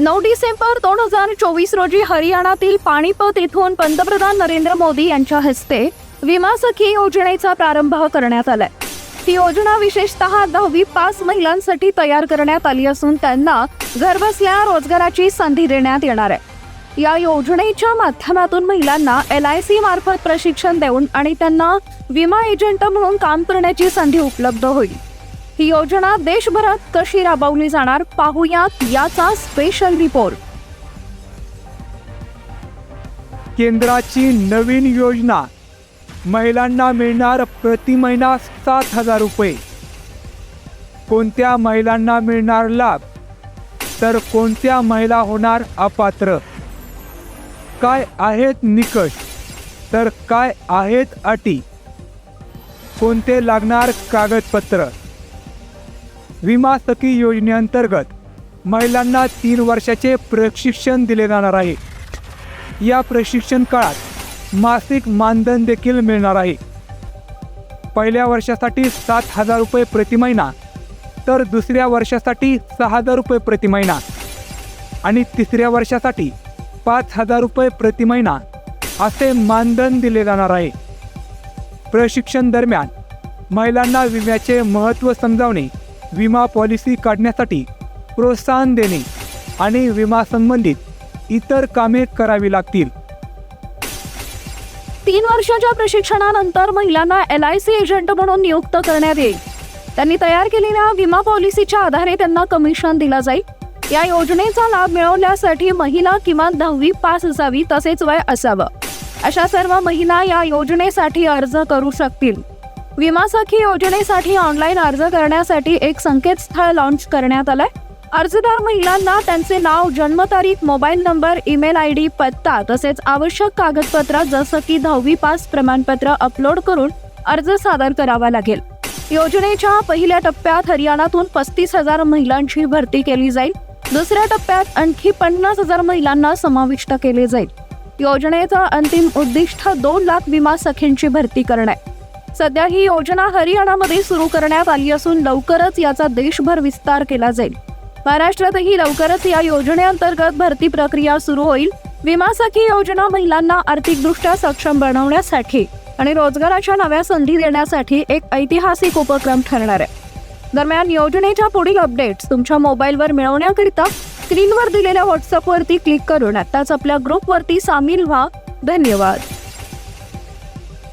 नऊ डिसेंबर दोन हजार चोवीस रोजी हरियाणातील पाणीपत इथून पंतप्रधान नरेंद्र मोदी यांच्या हस्ते विमा सखी योजनेचा प्रारंभ करण्यात आलाय. ही योजना विशेषतः दहावी पास महिलांसाठी तयार करण्यात आली असून त्यांना घरबसल्या रोजगाराची संधी देण्यात येणार आहे. या योजनेच्या माध्यमातून महिलांना एल आय सी मार्फत प्रशिक्षण देऊन आणि त्यांना विमा एजंट म्हणून काम करण्याची संधी उपलब्ध होईल. ही योजना देशभरात कशी राबवली जाणार पाहूयात याचा स्पेशल रिपोर्ट केंद्राची नवीन योजना. महिलांना मिळणार प्रति महिना सात हजार रुपये. कोणत्या महिलांना मिळणार लाभ? तर कोणत्या महिला होणार अपात्र? काय आहेत निकष? तर काय आहेत अटी? कोणते लागणार कागदपत्र? विमा सखी योजनेअंतर्गत महिलांना तीन वर्षाचे प्रशिक्षण दिले जाणार आहे. या प्रशिक्षण काळात मासिक मानधन देखील मिळणार आहे. पहिल्या वर्षासाठी सात हजार रुपये प्रति महिना तर दुसऱ्या वर्षासाठी सहा हजार रुपये प्रति महिना आणि तिसऱ्या वर्षासाठी पाच हजार रुपये प्रति महिना असे मानधन दिले जाणार आहे. प्रशिक्षण दरम्यान महिलांना विम्याचे महत्त्व समजावणे विमा पॉलिसी काढण्यासाठी प्रोत्साहन देणे आणि विमा संबंधित इतर कामे करावी लागतील. तीन वर्षाच्या प्रशिक्षणानंतर महिलांना एल आय सी एजंट म्हणून नियुक्त करण्यात येईल. त्यांनी तयार केलेल्या विमा पॉलिसीच्या आधारे त्यांना कमिशन दिलं जाईल. या योजनेचा लाभ मिळवण्यासाठी महिला किमान दहावी पास असावी तसेच वय असावं. अशा सर्व महिला या योजनेसाठी अर्ज करू शकतील. विमासाखी योजनेसाठी ऑनलाईन अर्ज करण्यासाठी एक संकेतस्थळ लॉन्च करण्यात आलंय. अर्जदार महिलांना त्यांचे नाव जन्मतारीख mobile number email I D पत्ता तसेच आवश्यक कागदपत्र जसं की दहावी पास प्रमाणपत्र अपलोड करून अर्ज सादर करावा लागेल. योजनेच्या पहिल्या टप्प्यात हरियाणातून पस्तीस हजार महिलांची भरती केली जाईल. दुसऱ्या टप्प्यात आणखी पन्नास हजार महिलांना समाविष्ट केले जाईल. योजनेचं अंतिम उद्दिष्ट दोन लाख विमा सखींची भरती करणे. सध्या ही योजना हरियाणामध्ये सुरू करण्यात आली असून लवकरच याचा देशभर विस्तार केला जाईल. महाराष्ट्रातही लवकरच या योजनेअंतर्गत भरती प्रक्रिया सुरू होईल. विमा सखी योजना महिलांना आर्थिकदृष्ट्या सक्षम बनवण्यासाठी आणि रोजगाराच्या नव्या संधी देण्यासाठी एक ऐतिहासिक उपक्रम ठरणार आहे. दरम्यान योजनेच्या पुढील अपडेट्स तुमच्या मोबाईलवर मिळवण्याकरिता स्क्रीनवर दिलेल्या व्हॉट्सअपवरती क्लिक करून आत्ताच आपल्या ग्रुपवरती सामील व्हा. धन्यवाद.